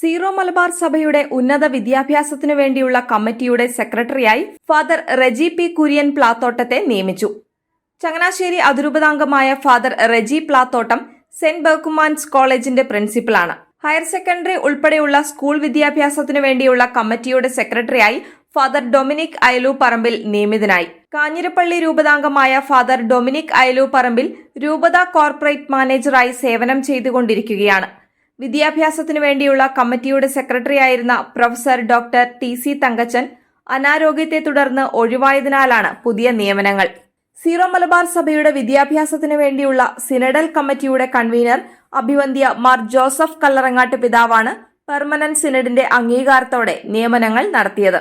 Zero Malabar സഭയുടെ ഉന്നത വിദ്യാഭ്യാസത്തിനു വേണ്ടിയുള്ള കമ്മിറ്റിയുടെ സെക്രട്ടറിയായി ഫാദർ റെജി പി കുര്യൻ പ്ലാത്തോട്ടത്തെ നിയമിച്ചു. Changanassery അതിരൂപതാംഗമായ Father Reji Plathottam saint Berchmans കോളേജിന്റെ പ്രിൻസിപ്പലാണ് ഹയർ സെക്കൻഡറി ഉൾപ്പെടെയുള്ള സ്കൂൾ വിദ്യാഭ്യാസത്തിനു വേണ്ടിയുള്ള കമ്മിറ്റിയുടെ സെക്രട്ടറിയായി ഫാദർ ഡൊമിനിക് അയലു പറമ്പിൽ നിയമിതനായി. കാഞ്ഞിരപ്പള്ളി രൂപതാംഗമായ ഫാദർ ഡൊമിനിക് അയലു പറമ്പിൽ രൂപത കോർപ്പറേറ്റ് മാനേജറായി സേവനം ചെയ്തുകൊണ്ടിരിക്കുകയാണ്. വിദ്യാഭ്യാസത്തിനു വേണ്ടിയുള്ള കമ്മിറ്റിയുടെ സെക്രട്ടറിയായിരുന്ന professor doctor T C Thankachan അനാരോഗ്യത്തെ തുടർന്ന് ഒഴിവായതിനാലാണ് പുതിയ നിയമനങ്ങൾ. സീറോ മലബാർ സഭയുടെ വിദ്യാഭ്യാസത്തിനു വേണ്ടിയുള്ള സിനഡൽ കമ്മിറ്റിയുടെ കൺവീനർ അഭിവന്ധ്യ മാർ ജോസഫ് കല്ലറങ്ങാട്ട് പിതാവാണ് പെർമനന്റ് സിനഡിന്റെ അംഗീകാരത്തോടെ നിയമനങ്ങൾ നടത്തിയത്.